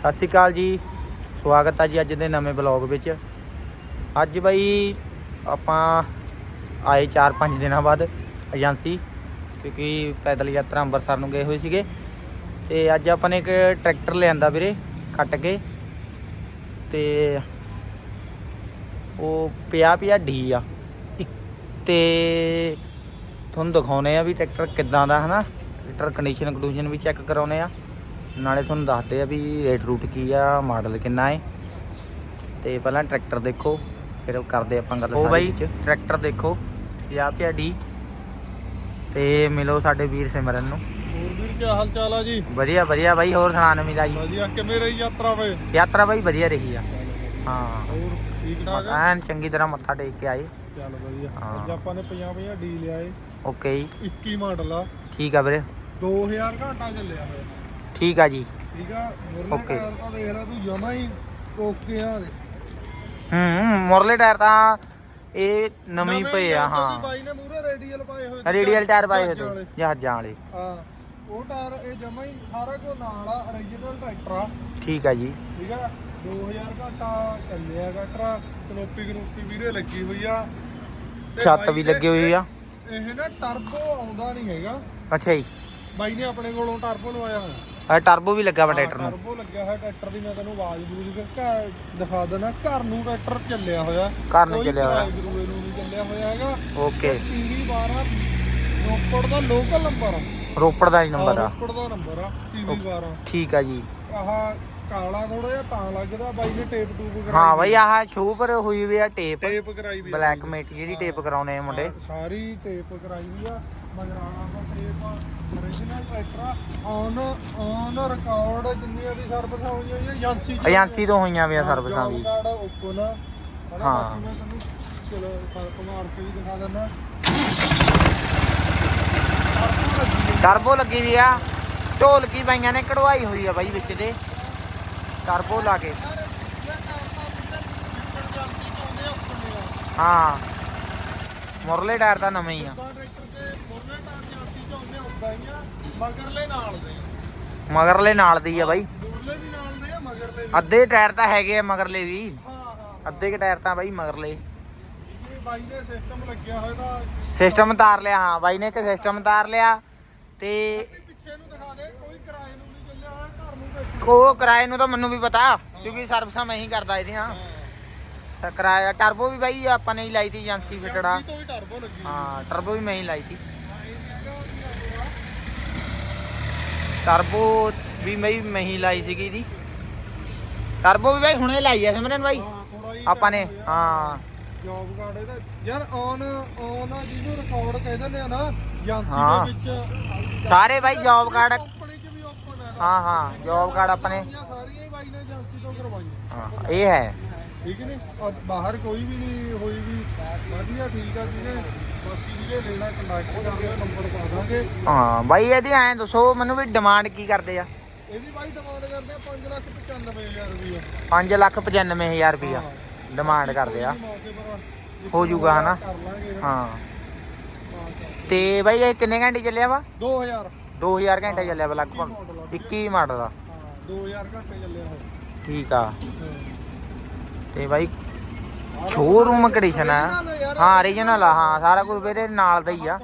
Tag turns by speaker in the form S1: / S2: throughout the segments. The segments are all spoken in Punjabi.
S1: ਸਤਿ ਸ਼੍ਰੀ ਅਕਾਲ ਜੀ। ਸਵਾਗਤ ਹੈ ਜੀ ਅੱਜ ਦੇ ਨਵੇਂ ਬਲੌਗ ਵਿੱਚ। ਅੱਜ ਬਾਈ ਆਪਾਂ ਆਏ 4-5 ਦਿਨਾਂ ਬਾਅਦ ਏਜੰਸੀ, ਕਿਉਂਕਿ ਪੈਦਲ ਯਾਤਰਾ ਅੰਮ੍ਰਿਤਸਰ ਨੂੰ ਗਏ ਹੋਏ ਸੀਗੇ। ਤੇ ਅੱਜ ਆਪਾਂ ਨੇ ਇੱਕ ਟਰੈਕਟਰ ਲਿਆਂਦਾ ਵੀਰੇ, ਕੱਟ ਕੇ। ਤੇ ਉਹ ਪਿਆ ਪਿਆ ਡੀ ਆ। ਇੱਕ- ਤੇ ਤੁਹਾਨੂੰ ਦਿਖਾਉਨੇ ਆ ਵੀ ਟਰੈਕਟਰ ਕਿੱਦਾਂ ਦਾ, ਹਨਾ? ਟਰੈਕਟਰ ਕੰਡੀਸ਼ਨ ਕੰਡੂਸ਼ਨ ਵੀ ਚੈੱਕ ਕਰਾਉਨੇ ਆ। ਨਾਲੇ ਤੁਹਾਨੂੰ ਦੱਸਦੇ ਆ ਵੀ ਰੇਟ ਰੂਟ ਕੀ ਆ ਮਾਡਲ ਕਿੰਨਾ ਹੈ ਤੇ ਪਹਿਲਾਂ ਟਰੈਕਟਰ ਦੇਖੋ ਫਿਰ ਕਰਦੇ ਆਪਾਂ ਗੱਲ ਉਹ ਬਾਈ ਟਰੈਕਟਰ ਦੇਖੋ ਪਿਆ ਪਿਆ ਡੀ। ਤੇ ਮਿਲੋ ਸਾਡੇ ਵੀਰ ਸਿਮਰਨ ਨੂੰ।
S2: ਹੋਰ ਵੀਰ ਕੀ ਹਾਲ ਚਾਲ ਆ ਜੀ?
S1: ਵਧੀਆ ਵਧੀਆ ਬਾਈ ਹੋਰ ਸੁਣਾ ਨਵੀਂ ਦਾ ਜੀ
S2: ਵਧੀਆ ਕਿਵੇਂ ਰਹੀ ਯਾਤਰਾ ਵੇ?
S1: ਯਾਤਰਾ ਬਾਈ ਵਧੀਆ ਰਹੀ ਆ। ਹਾਂ।
S2: ਹੋਰ ਠੀਕ ਠਾਕ ਆ?
S1: ਐਨ ਚੰਗੀ ਤਰ੍ਹਾਂ ਮੱਥਾ ਟੇਕ ਕੇ ਆਏ।
S2: ਚੱਲ ਵਧੀਆ। ਅੱਜ ਆਪਾਂ ਨੇ 50 50 ਡੀ ਲਿਆਏ।
S1: ਓਕੇ ਜੀ।
S2: 21 ਮਾਡਲ ਆ।
S1: ਠੀਕ ਆ ਵੀਰੇ।
S2: 2000 ਘੰਟਾ ਚੱਲਿਆ ਹੋਇਆ।
S1: ਠੀਕ ਆ ਜੀ।
S2: ਠੀਕ ਆ ਮੁਰਲੇ
S1: Okay.
S2: ਟਾਇਰ ਤਾਂ ਦੇਖ ਰਿਹਾ ਤੂੰ ਜਮਾ ਹੀ ਓਕੇ ਆ ਦੇ
S1: ਹੂੰ ਮੁਰਲੇ ਟਾਇਰ ਤਾਂ ਇਹ ਨਵੇਂ ਹੀ ਪਏ ਆ ਹਾਂ।
S2: ਬਾਈ ਨੇ ਮੂਰੇ ਰੇਡੀਅਲ ਪਾਏ ਹੋਏ
S1: ਰੇਡੀਅਲ ਟਾਇਰ ਪਾਏ ਹੋਏ
S2: ਜਹਾਜ਼ਾਂ
S1: ਤੇ
S2: ਵਾਲੇ।
S1: ਜਹਾਜ਼ਾਂ ਵਾਲੇ।
S2: ਹਾਂ ਉਹ ਟਾਇਰ ਇਹ ਜਮਾ ਹੀ ਸਾਰਾ ਕੁਝ ਨਾਲ ਆ origignal ਟਰੈਕਟਰ ਆ।
S1: ਠੀਕ ਆ ਜੀ।
S2: ਠੀਕ ਆ 2000 ਘੰਟਾ ਚੱਲਿਆ ਟਰੈਕਟਰ ਕਨੋਪੀ ਕਨੋਪੀ ਵੀਰੇ ਲੱਗੀ ਹੋਈ ਆ। ਤੇ
S1: ਛੱਤ
S2: ਬਾਈ
S1: ਵੀ
S2: ਨੇ
S1: ਲੱਗੀ ਹੋਈ ਆ।
S2: ਇਹ ਨਾ ਟਰਬੋ ਆਉਂਦਾ ਨਹੀਂ ਹੈਗਾ।
S1: ਅੱਛਾ ਜੀ।
S2: ਬਾਈ ਨੇ ਆਪਣੇ ਕੋਲੋਂ ਟਰਬੋ ਲਵਾਇਆ ਹੋਇਆ।
S1: ਇਹ ਟਰਬੋ ਵੀ ਲੱਗਾ ਵਾ ਟਰੈਕਟਰ ਨੂੰ।
S2: ਟਰਬੋ ਲੱਗਿਆ ਹੋਇਆ ਟਰੈਕਟਰ ਦੀ ਮੈਂ ਤੈਨੂੰ ਆਵਾਜ਼ ਬੂਝ ਕੇ ਘਰ ਦਿਖਾ ਦੇਣਾ ਘਰ ਨੂੰ ਟਰੈਕਟਰ ਚੱਲਿਆ ਹੋਇਆ।
S1: ਘਰ ਨੂੰ ਚੱਲਿਆ ਹੋਇਆ।
S2: ਕਰੂਏ ਨੂੰ ਨਹੀਂ ਚੱਲਿਆ ਹੋਇਆ ਹੈਗਾ।
S1: ਓਕੇ।
S2: ਟੀਵੀ 12 ਰੋਪੜ ਦਾ ਲੋਕਲ ਨੰਬਰ ਆ।
S1: ਰੋਪੜ ਦਾ ਹੀ ਨੰਬਰ ਆ।
S2: ਰੋਪੜ ਦਾ ਨੰਬਰ ਆ ਟੀਵੀ 12
S1: ਠੀਕ ਆ ਜੀ।
S2: ਆਹ ਕਾਲਾ ਥੋੜਾ ਜਿਹਾ ਤਾਂ ਲੱਗਦਾ ਬਾਈ ਨੇ ਟੇਪ ਟੂਪ ਕਰਾਈ
S1: ਹਾਂ ਬਾਈ ਆਹ ਸ਼ੂ ਪਰ ਹੋਈ ਵੀ ਆ ਟੇਪ
S2: ਟੇਪ ਕਰਾਈ ਵੀ ਆ।
S1: ਬਲੈਕ ਮੇਟ ਜਿਹੜੀ ਟੇਪ ਕਰਾਉਣੇ ਆ ਮੁੰਡੇ।
S2: ਸਾਰੀ ਟੇਪ ਕਰਾਈ ਹੋਈ ਆ। ਮਗਰਾਣਾ ਦਾ ਟੇਪ origignal ਟਰੈਕਟਰ ਆ ਔਨ ਔਨ ਰਿਕਾਰਡ ਜਿੰਨੀਆਂ ਵੀ ਸਰਵਿਸ ਹੋਈਆਂ ਹੋਈਆਂ ਏਜੰਸੀ ਚ
S1: ਏਜੰਸੀ ਤੋਂ ਹੋਈਆਂ ਵੀ ਆ ਸਰਵਿਸਾਂ ਵੀ।
S2: ਕਾਰਡ ਓਪਨ
S1: ਹਾਂ।
S2: ਬਾਕੀ ਮੈਂ ਤੈਨੂੰ ਚਲੋ ਸਰਪ ਮਾਰ ਕੇ ਵੀ ਦਿਖਾ ਦਿੰਦਾ।
S1: ਟਰਬੋ ਲੱਗੀ ਵੀ ਆ। ਢੋਲਕੀ ਬਾਈਆਂ ਨੇ ਕਢਵਾਈ ਹੋਈ ਆ ਬਾਈ ਵਿੱਚ ਦੇ ਟਰਬੋ ਲਾ ਕੇ। ਹਾਂ। ਮੁਰਲੇ ਟਾਇਰ ਤਾਂ ਨਵੇਂ ਹੀ ਆ।
S2: ਟਰੈਕਟਰ ਤੇ ਉਦਾਂ ਹੀ ਮਗਰਲੇ ਨਾਲ ਦੇ।
S1: ਮਗਰਲੇ ਨਾਲ ਦੀ ਆ ਬਾਈ।
S2: ਮੋਰਲੇ ਵੀ ਨਾਲ ਦੇ ਆ ਮਗਰਲੇ ਵੀ।
S1: ਅੱਧੇ ਟਾਇਰ ਤਾਂ ਹੈਗੇ ਆ ਮਗਰਲੇ ਵੀ।
S2: ਹਾਂ ਹਾਂ
S1: ਅੱਧੇ ਕੇ ਟਾਇਰ ਤਾਂ ਬਾਈ ਮਗਰਲੇ।
S2: ਇਹ ਬਾਈ ਨੇ ਸਿਸਟਮ ਲੱਗਿਆ ਹੋਇਆ ਤਾਂ
S1: ਸਿਸਟਮ ਤਾਰ ਲਿਆ ਹਾਂ ਬਾਈ ਨੇ ਇੱਕ ਸਿਸਟਮ ਤਾਰ ਲਿਆ ਤੇ
S2: ਪਿੱਛੇ ਨੂੰ ਦਿਖਾ ਦੇ ਕੋਈ ਕਿਰਾਏ ਨੂੰ ਨਹੀਂ ਚੱਲਿਆ ਹੋਇਆ ਘਰ ਨੂੰ ਬੈਠੀ
S1: ਉਹ ਕਿਰਾਏ ਨੂੰ ਤਾਂ ਮੈਨੂੰ ਵੀ ਪਤਾ ਕਿਉਂਕਿ ਸਰਵਿਸਾਂ ਮੈਂ ਹੀ ਕਰਦਾ ਇਹਦੀਆਂ। ਤਾਂ ਕਿਰਾਇਆ। ਟਰਬੋ ਵੀ ਬਾਈ ਆਪਾਂ ਨੇ ਹੀ ਲਾਈ ਤੀ ਏਜੰਸੀ ਫਿਟੜਾ
S2: ਏਜੰਸੀ ਤੋਂ ਵੀ ਟਰਬੋ ਲੱਗੀ।
S1: ਹਾਂ ਟਰਬੋ ਵੀ ਮੈਂ ਹੀ ਲਾਈ ਤੀ। ਟਰਬੋ ਵੀ ਮੈਂ ਹੀ ਮੈਂ ਹੀ ਲਾਈ ਸੀਗੀ ਜੀ। ਟਰਬੋ ਵੀ ਬਾਈ ਹੁਣੇ ਲਾਈ ਆ ਸਿਮਰਨ ਬਾਈ। ਆਪਾਂ ਨੇ ਹਾਂ।
S2: ਜੌਬ ਕਾਰਡ ਇਹਦਾ। ਯਾਰ ਔਨ ਔਨ ਆ ਜਿਹਨੂੰ ਰਿਕਾਰਡ ਕਹਿ ਦਿੰਦੇ ਆ ਨਾ ਏਜੰਸੀ। ਦੇ ਵਿੱਚ।
S1: ਸਾਰੇ ਬਾਈ ਜੌਬ ਕਾਰਡ
S2: ਹੈ
S1: ਹਾਂ ਜੌਬ ਕਾਰਡ ਆਪਣੇ।
S2: ਸਾਰੀਆਂ ਹੀ ਬਾਈ ਨੇ ਏਜੰਸੀ ਤੋਂ ਕਰਵਾਈਆਂ।
S1: ਹਾਂ ਇਹ ਹੈ।
S2: ਠੀਕ ਨੇ ਬਾਹਰ ਕੋਈ ਵੀ ਨਹੀਂ ਹੋਈ ਵੀ ਵਧੀਆ ਠੀਕ ਆ ਜਿਹਨੇ ਬਾਕੀ ਜਿਹੜੇ ਲੈਣਾ ਕੰਟੈਕਟ ਕਰ ਲਿਓ ਨੰਬਰ ਪਾ ਦਾਂਗੇ।
S1: ਹਾਂ ਬਾਈ ਇਹਦੀ ਐਂ ਦੱਸੋ ਮੈਨੂੰ ਵੀ ਡਿਮਾਂਡ ਕੀ ਕਰਦੇ ਆ?
S2: ਇਹਦੀ ਬਾਈ ਡਿਮਾਂਡ ਕਰਦੇ ਆ 5 ਲੱਖ 95000 ਰੁਪਏ
S1: 5 ਲੱਖ 95000 ਰੁਪਇਆ ਡਿਮਾਂਡ ਕਰਦੇ ਆ। ਹੋ ਜਾਊਗਾ ਹਨਾ? ਹਾਂ। ਤੇ ਬਾਈ ਇਹ ਕਿੰਨੇ ਘੰਟੇ ਚੱਲਿਆ ਵਾ?
S2: 2000
S1: 2000 ਘੰਟੇ ਚੱਲਿਆ ਵਾ ਲਗਭਗ। 21 ਮਾਡਲ ਦਾ।
S2: ਹਾਂ 2000 ਘੰਟੇ ਚੱਲਿਆ
S1: ਠੀਕ ਆ। ਤੇ ਬਾਈ ਸ਼ੋਰੂਮ ਕੰਡੀਸ਼ਨ ਆ। ਹਾਂ ਓਰੀਜਨਲ ਆ ਹਾਂ ਸਾਰਾ ਕੁਝ ਵੀਰੇ ਨਾਲ ਦਾ ਹੀ ਆ।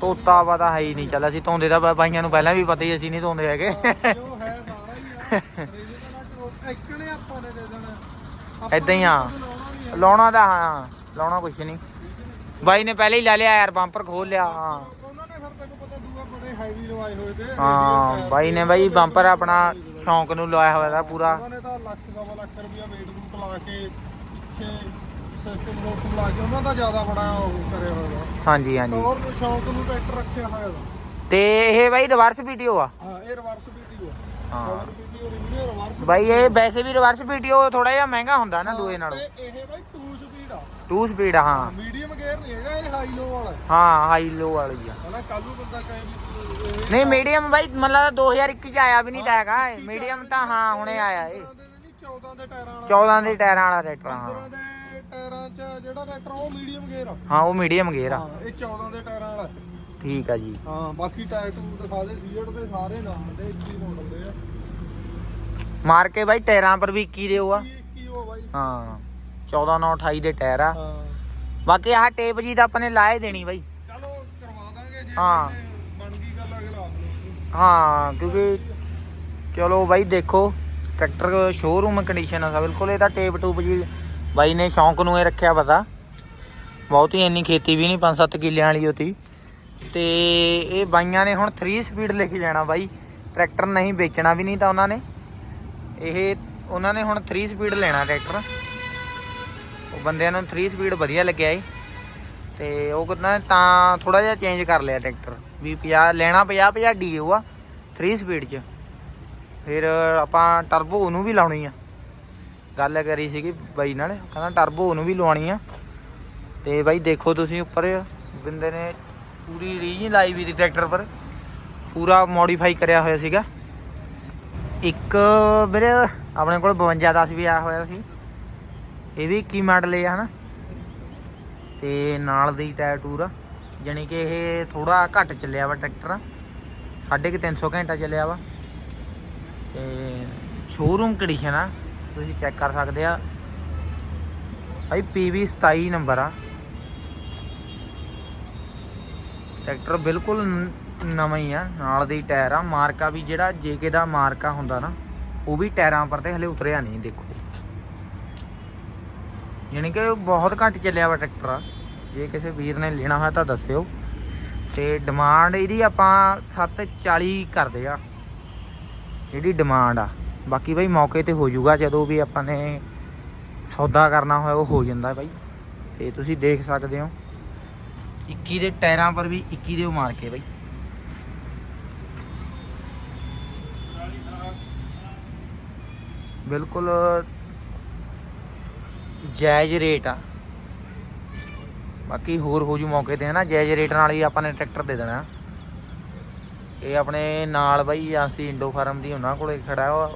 S1: ਤੋਤਾ ਵਾ ਤਾਂ ਹੈ ਹੀ ਨਹੀਂ ਚੱਲ ਅਸੀਂ ਧੋਂਦੇ ਤਾਂ ਬਾਈਆਂ ਨੂੰ ਪਹਿਲਾਂ ਵੀ ਪਤਾ ਹੀ ਅਸੀਂ ਨਹੀਂ ਧੋਂਦੇ ਹੈਗੇ।
S2: ਜੋ ਹੈ ਆ। ਨੇ ਦੇ
S1: ਹੀ
S2: ਲਾਉਣਾ
S1: ਲਾਉਣਾ ਲਾਉਣਾ ਕੁਛ ਨਹੀਂ। ਬਾਈ ਨੇ ਪਹਿਲੇ ਹੀ ਲਾ ਲਿਆ ਯਾਰ ਬੰਪਰ ਖੋਲ ਲਿਆ ਹਾਂ।
S2: ਫਿਰ ਤੈਨੂੰ ਪਤਾ ਦੂਆ ਬੜੇ ਹੈਵੀ ਲਵਾਏ ਹੋਏ ਤੇ।
S1: ਹਾਂ ਬਾਈ ਨੇ ਬਾਈ ਬੰਪਰ ਆਪਣਾ ਸ਼ੌਂਕ ਨੂੰ ਲਾਇਆ ਹੋਇਆ ਦਾ ਪੂਰਾ।
S2: ਉਹਨਾਂ ਨੇ ਤਾਂ ਲੱਖ ਸਵਾ ਲੱਖ ਰੁਪਇਆ ਵੇਟ ਬੂਟ ਲਾ ਕੇ ਪਿੱਛੇ ਸਿਸਟਮ ਲੋਕ ਲਾ ਕੇ ਉਹਨਾਂ ਦਾ ਜ਼ਿਆਦਾ ਬੜਾ ਉਹ ਕਰਿਆ ਹੋਇਆ
S1: ਹਾਂਜੀ ਹਾਂਜੀ।
S2: ਟੌਰ ਨੂੰ ਸ਼ੌਂਕ ਨੂੰ ਟਰੈਕਟਰ ਰੱਖਿਆ ਹੋਇਆ ਦਾ
S1: ਤੇ ਇਹ ਬਾਈ ਰਿਵਰਸ ਵੀਡੀਓ ਆ?
S2: ਹਾਂ ਇਹ ਰਿਵਰਸ ਵੀਡੀਓ
S1: ਹਾਂ।
S2: ਰਿਵੀਓ ਰਿਵਰਸ
S1: ਬਾਈ ਇਹ ਵੈਸੇ ਵੀ ਰਿਵਰਸ ਵੀਡੀਓ ਥੋੜਾ ਜਿਹਾ ਮਹਿੰਗਾ ਹੁੰਦਾ ਨਾ ਦੂਏ ਨਾਲੋਂ।
S2: ਇਹ ਬਾਈ 2 ਸਪੀਡ ਆ
S1: 2 ਸਪੀਡ ਆ ਹਾਂ।
S2: ਮੀਡੀਅਮ ਗੇਅਰ ਨਹੀਂ ਹੈਗਾ ਇਹ ਹਾਈ ਲੋ ਵਾਲਾ ਹੈ।
S1: ਹਾਈ ਲੋ ਵਾਲੀ ਆ।
S2: ਹਨਾ ਕੱਲ ਬੰਦਾ ਕਹੇ ਵੀ
S1: ਨਹੀਂ ਮੀਡੀਅਮ ਬਾਈ ਮਤਲਬ 2021 ਚ ਆਇਆ ਵੀ ਨਹੀਂ ਟੈਗ ਆ ਮੀਡੀਅਮ ਤਾਂ ਹਾਂ ਹੁਣੇ ਆਇਆ ਏ
S2: 14 ਦੇ 14 ਦੇ
S1: 14 ਦੇ
S2: ਟਾਇਰਾਂ ਵਾਲਾ।
S1: ਟਾਇਰਾਂ ਵਾਲਾ ਟਰੈਕਟਰ ਹਾਂ।
S2: 15 ਦੇ ਟਾਇਰਾਂ 'ਚ ਜਿਹੜਾ ਟਰੈਕਟਰ ਉਹ ਮੀਡੀਅਮ ਗੇਅਰ ਆ।
S1: ਹਾਂ ਉਹ ਮੀਡੀਅਮ ਗੇਅਰ ਆ।
S2: ਹਾਂ ਇਹ 14 ਦੇ ਟਾਇਰਾਂ ਵਾਲਾ।
S1: ਠੀਕ ਆ ਜੀ।
S2: ਹਾਂ ਬਾਕੀ ਟਾਇਰ ਟੂ ਦਿਖਾ ਦੇ ਸੀਟ ਤੇ ਸਾਰੇ ਨਾਲ ਦੇ 21 ਮਾਡਲ ਦੇ ਆ।
S1: ਮਾਰ ਕੇ ਬਾਈ ਟਾਇਰਾਂ ਪਰ ਵੀ 21 ਦੇ ਉਹ ਆ
S2: ਕੀ ਕੀ ਹੋ ਬਾਈ।
S1: ਹਾਂ। 14 9 28 ਦੇ ਟਾਇਰ ਆ।
S2: ਹਾਂ।
S1: ਬਾਕੀ ਆਹ ਟੇਪ ਜੀ ਤਾਂ ਆਪਾਂ ਨੇ ਲਾਏ ਦੇਣੀ ਬਾਈ।
S2: ਚਲੋ ਕਰਵਾ ਦਾਂਗੇ ਜੇ
S1: ਹਾਂ।
S2: ਬਣ ਗਈ ਗੱਲ ਅਗਲਾ ਆਪ ਲਓ
S1: ਹਾਂ ਕਿਉਂਕਿ ਚਲੋ ਬਾਈ ਦੇਖੋ ਟਰੈਕਟਰ ਸ਼ੋਰੂਮ ਕੰਡੀਸ਼ਨ ਆ ਬਿਲਕੁਲ ਇਹਦਾ ਟੇਪ ਟੂਪ ਜੀ ਬਾਈ ਨੇ ਸ਼ੌਂਕ ਨੂੰ ਇਹ ਰੱਖਿਆ ਪਤਾ। ਬਹੁਤੀ ਇੰਨੀ ਖੇਤੀ ਵੀ ਨਹੀਂ 5-7 ਕਿੱਲਿਆਂ ਵਾਲੀ ਹੋਤੀ ਤੇ ਇਹ ਬਾਈਆਂ ਨੇ ਹੁਣ 3 ਸਪੀਡ ਲੈ ਕੇ ਜਾਣਾ ਬਾਈ। ਟਰੈਕਟਰ ਨਹੀਂ ਵੇਚਣਾ ਵੀ ਨਹੀਂ ਤਾਂ ਉਹਨਾਂ ਨੇ। ਇਹ ਉਹਨਾਂ ਨੇ ਹੁਣ 3 ਸਪੀਡ ਲੈਣਾ ਟਰੈਕਟਰ। ਉਹ ਬੰਦਿਆਂ ਨੂੰ 3 ਸਪੀਡ ਵਧੀਆ ਲੱਗਿਆ ਏ। ਤੇ ਉਹ ਕਹਿੰਦਾ ਤਾਂ ਥੋੜਾ ਜਿਹਾ ਚੇਂਜ ਕਰ ਲਿਆ ਟਰੈਕਟਰ। ਵੀ 50 ਲੈਣਾ 50 50 ਡੀ ਉਹ ਆ 3 ਸਪੀਡ 'ਚ। ਫਿਰ ਆਪਾਂ ਟਰਬੋ ਉਹਨੂੰ ਵੀ ਲਾਉਣੀ ਆ। ਗੱਲ ਕਰੀ ਸੀਗੀ ਬਾਈ ਨਾਲ, ਕਹਿੰਦਾ ਟਰਬੋ ਉਹਨੂੰ ਵੀ ਲਵਾਉਣੀ ਆ। ਤੇ ਬਾਈ ਦੇਖੋ ਤੁਸੀਂ ਉੱਪਰ, ਬੰਦੇ ਨੇ ਪੂਰੀ ਰੀਜ ਲਾਈ ਵੀ ਦੀ ਟਰੈਕਟਰ ਪਰ। ਪੂਰਾ ਮੋਡੀਫਾਈ ਕਰਿਆ ਹੋਇਆ ਸੀਗਾ। ਇੱਕ ਵੀਰੇ ਆਪਣੇ ਕੋਲ 52 10 ਵੀ ਆਇਆ ਹੋਇਆ ਸੀ। ਇਹ ਵੀ 21 ਮਾਡਲ ਹੈ ਹਨਾ? ਤੇ ਨਾਲ ਦੀ ਟਾਇਰ ਟੂਰ ਆ। ਜਾਣੀ ਕਿ ਇਹ ਥੋੜਾ ਘੱਟ ਚੱਲਿਆ ਵਾ ਟਰੈਕਟਰ। ਸਾਢੇ ਕੁ 300 ਘੰਟਾ ਚੱਲਿਆ ਵਾ। ਤੇ ਸ਼ੋਰੂਮ ਕੰਡੀਸ਼ਨ ਆ, ਤੁਸੀਂ ਚੈੱਕ ਕਰ ਸਕਦੇ ਆ। ਭਾਈ PV 27 ਨੰਬਰ ਆ। ਟਰੈਕਟਰ ਬਿਲਕੁਲ ਨ- ਨਵਾਂ ਹੀ ਆ। ਨਾਲ ਦੀ ਟਾਇਰ ਆ। ਮਾਰਕਾ ਵੀ ਜਿਹੜਾ ਜੇਕੇ ਦਾ ਮਾਰਕਾ ਹੁੰਦਾ ਨਾ, ਉਹ ਵੀ ਟਾਇਰਾਂ ਪਰ ਤੇ ਹਲੇ ਉਤਰਿਆ ਨਹੀਂ, ਦੇਖੋ। ਯਾਨੀ ਕਿ ਬਹੁਤ ਘੱਟ ਚੱਲਿਆ ਵਾ ਟਰੈਕਟਰ ਆ। ਜੇ ਕਿਸੇ ਵੀਰ ਨੇ ਲੈਣਾ ਹੋਇਆ ਤਾਂ ਦੱਸਿਓ। ਤੇ ਡਿਮਾਂਡ ਇਹਦੀ ਆਪਾਂ 740 ਕਰਦੇ ਆ। ਜਿਹੜੀ ਡਿਮਾਂਡ ਆ। ਬਾਕੀ ਬਾਈ ਮੌਕੇ ਤੇ ਹੋ ਜਾਊਗਾ, ਜਦੋਂ ਵੀ ਆਪਾਂ ਨੇ ਸੌਦਾ ਕਰਨਾ ਹੋਇਆ ਉਹ ਹੋ ਜਾਂਦਾ ਬਾਈ। ਤੇ ਤੁਸੀਂ ਦੇਖ ਸਕਦੇ ਹੋ। 21 ਦੇ ਟਾਇਰਾਂ ਪਰ ਵੀ 21 ਦੇ ਉਹ ਮਾਰ ਕੇ ਬਾਈ। ਬਿਲਕੁਲ ਜਾਇਜ਼ ਰੇਟ ਆ। ਬਾਕੀ ਹੋਰ ਹੋ ਜੂ ਮੌਕੇ ਤੇ, ਹਨਾ। ਜਾਇਜ਼ ਰੇਟ ਨਾਲ ਹੀ ਆਪਾਂ ਨੇ ਟਰੈਕਟਰ ਦੇ ਦੇਣਾ। ਇਹ ਆਪਣੇ ਨਾਲ ਬਾਈ ਅਸੀਂ ਇੰਡੋ ਫਾਰਮ ਦੀ ਉਹਨਾਂ ਕੋਲੇ ਖੜਾ ਵਾ।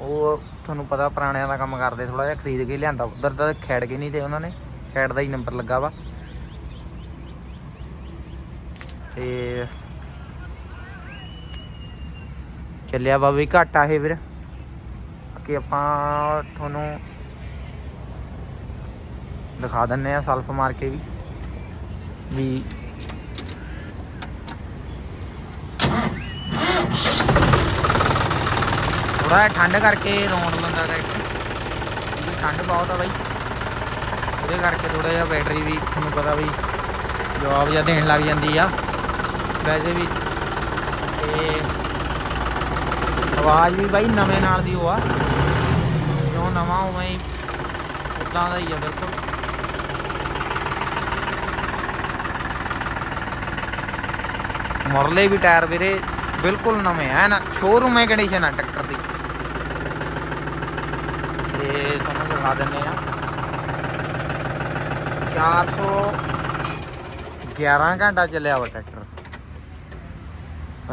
S1: ਉਹ ਤੁਹਾਨੂੰ ਪਤਾ ਪੁਰਾਣਿਆਂ ਦਾ ਕੰਮ ਕਰਦੇ ਥੋੜਾ ਜਿਹਾ ਖਰੀਦ ਕੇ ਲਿਆਂਦਾ। ਉਧਰ ਦਾ ਖੈੜ ਕੇ ਨਹੀਂ ਤੇ ਉਹਨਾਂ ਨੇ, ਖੈੜ ਦਾ ਹੀ ਨੰਬਰ ਲੱਗਾ ਵਾ। ਤੇ ਚੱਲਿਆ ਵਾ ਵੀ ਘੱਟ ਆ ਇਹ ਵੀਰ। ਬਾਕੀ ਆਪਾਂ ਤੁਹਾਨੂੰ ਦਿਖਾ ਦਿੰਨੇ ਆ ਸਲਫ ਮਾਰ ਕੇ ਵੀ। ਵੀ ਥੋੜਾ ਜਿਹਾ ਠੰਡ ਕਰਕੇ ਰੌਂਡ ਲੰਦਾ ਟਰੈਕਟਰ ਠੰਡ ਬਹੁਤ ਆ ਬਾਈ। ਉਹਦੇ ਕਰਕੇ ਥੋੜਾ ਜਿਹਾ ਬੈਟਰੀ ਵੀ ਤੁਹਾਨੂੰ ਪਤਾ ਵੀ ਜਵਾਬ ਜਿਹਾ ਦੇਣ ਲੱਗ ਜਾਂਦੀ ਆ। ਵੈਸੇ ਵੀ ਤੇ ਆਵਾਜ਼ ਵੀ ਬਾਈ ਨਵੇਂ ਨਾਲ ਦੀ ਉਹ ਆ। ਜੋ ਨਵਾਂ ਉਵੇਂ ਹੀ ਉਦਾਂ ਦਾ ਹੀ ਆ ਬਿਲਕੁਲ। ਮੁਰਲੇ ਵੀ ਟਾਇਰ ਵੀਰੇ, ਬਿਲਕੁਲ ਨਵੇਂ ਆ, ਨਾ ਸ਼ੋਰੂਮ ਹੈ ਕੰਡੀਸ਼ਨ ਆ ਟਰੈਕਟਰ ਦੀ? ਤੇ ਤੁਹਾਨੂੰ ਦਿਖਾ ਦਿੰਨੇ ਆ। 411 ਘੰਟਾ ਚੱਲਿਆ ਵਾ ਟਰੈਕਟਰ।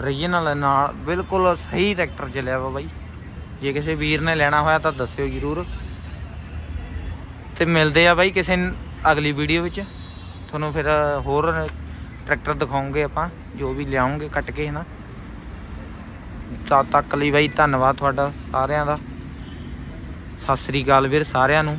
S1: ਰੀਜਨਲ ਨਾਲ ਬਿਲਕੁਲ ਸਹੀ ਟਰੈਕਟਰ ਚੱਲਿਆ ਵਾ ਬਾਈ। ਜੇ ਕਿਸੇ ਵੀਰ ਨੇ ਲੈਣਾ ਹੋਇਆ ਤਾਂ ਦੱਸਿਓ ਜਰੂਰ। ਤੇ ਮਿਲਦੇ ਆ ਬਾਈ ਕਿਸੇ ਅਗਲੀ ਵੀਡੀਓ ਵਿੱਚ। ਤੁਹਾਨੂੰ ਫਿਰ ਹੋਰ ਟਰੈਕਟਰ ਦਿਖਾਉਂਗੇ ਆਪਾਂ, ਜੋ ਵੀ ਲਿਆਉਂਗੇ ਕੱਟ ਕੇ ਹਨਾ। ਤਦ ਤੱਕ ਲਈ ਬਾਈ ਧੰਨਵਾਦ ਤੁਹਾਡਾ ਸਾਰਿਆਂ ਦਾ। ਸਤਿ ਸ੍ਰੀ ਅਕਾਲ ਵੀਰ, ਸਾਰਿਆਂ ਨੂੰ।